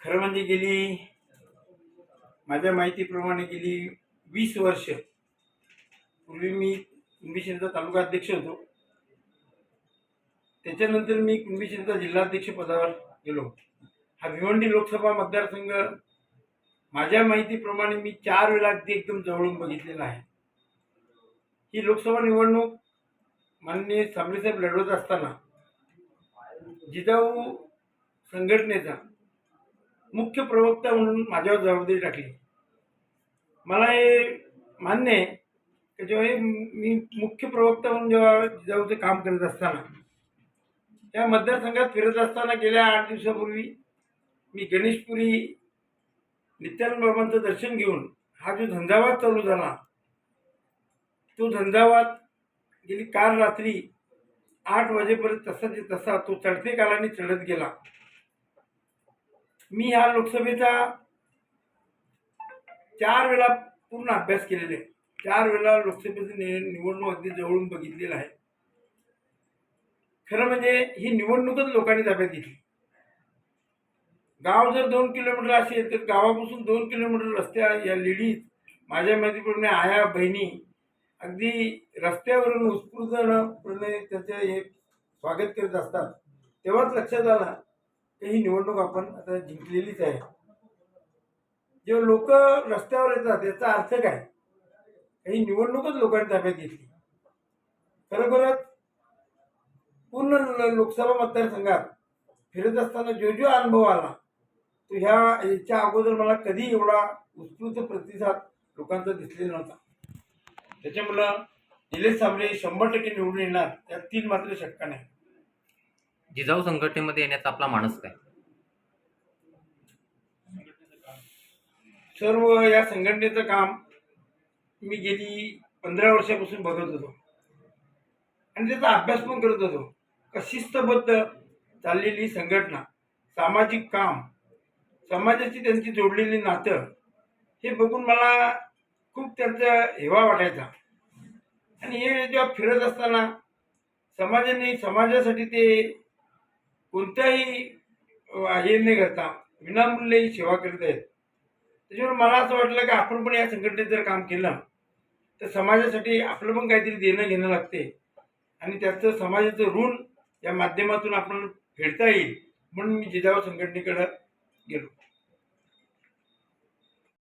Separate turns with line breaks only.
खरं म्हणजे गेली माझ्या माहितीप्रमाणे गेली वीस वर्ष. पूर्वी मी कुंभीशिरचा तालुका अध्यक्ष होतो. त्याच्यानंतर मी कुंभीशिरचा जिल्हाध्यक्ष पदावर गेलो. हा भिवंडी लोकसभा मतदारसंघ माझ्या माहितीप्रमाणे मी चार वेळा अगदी एकदम जवळून बघितलेला आहे. ही लोकसभा निवडणूक माननीय साबळेसाहेब लढवत असताना जिजाऊ संघटनेचा मुख्य प्रवक्ता म्हणून माझ्यावर जबाबदारी टाकली. मला हे मान्य आहे की जेव्हा हे मी मुख्य प्रवक्ता म्हणून जेव्हा जिजाऊचं काम करत असताना त्या मतदारसंघात फिरत असताना गेल्या आठ दिवसापूर्वी मी गणेशपुरी नित्यानंद बाबांचं दर्शन घेऊन हा जो झंझावात चालू झाला तो झंझावात गेली काल रात्री आठ वाजेपर्यंत तसाचे तसा तो चढते कालाने चढत गेला. मी ह्या लोकसभेचा चार वेळा पूर्ण अभ्यास केलेला आहे. चार वेळा लोकसभेची नि- निवडणूक अगदी जवळून बघितलेला आहे. खरं म्हणजे ही निवडणूकच लोकांनी ताब्यात घेतली. गाव जर दोन किलोमीटर असेल तर गावापासून दोन किलोमीटर रस्त्या या लेडीज माझ्या माहितीप्रमाणे आया बहिणी अगदी रस्त्यावरून उत्स्फूर्तपणे त्याचं हे स्वागत करीत असतात. तेव्हाच लक्षात आलं ते ही निवडणूक आपण आता जिंकलेलीच आहे. जेव्हा लोक रस्त्यावर येतात याचा अर्थ काय? ही निवडणूकच लोकांनी ताब्यात घेतली. खरोखरच पूर्ण लोकसभा मतदारसंघात फिरत असताना जो जो अनुभव आला तो ह्या याच्या अगोदर मला कधी एवढा उत्स्फूर्त प्रतिसाद लोकांचा दिसलेला नव्हता. त्याच्यामुळं निलेश साबळे शंभर टक्के निवडून येणार त्यात तीन मात्र शक्य नाही.
जिजाऊ संघटनेमध्ये येण्याचा आपला मानस काय?
सर्व या संघटनेचं काम मी गेली पंधरा वर्षापासून बघत होतो. आणि त्याचा अभ्यास पण करत होतो. का शिस्तबद्ध चाललेली संघटना सामाजिक काम समाजाची त्यांची जोडलेली नातं हे बघून मला खूप त्यांचा हेवा वाटायचा. आणि हे जेव्हा फिरत असताना समाजाने समाजासाठी ते कोणत्याही हे न करता विनामूल्य ही सेवा करत आहेत. त्याच्यामुळे मला असं वाटलं की आपण पण या संघटनेत जर काम केलं तर समाजासाठी आपलं पण काहीतरी देणं घेणं लागते. आणि त्याचं समाजाचं ऋण या माध्यमातून आपण फेडता येईल म्हणून मी जिजाऊ संघटनेकडं गेलो.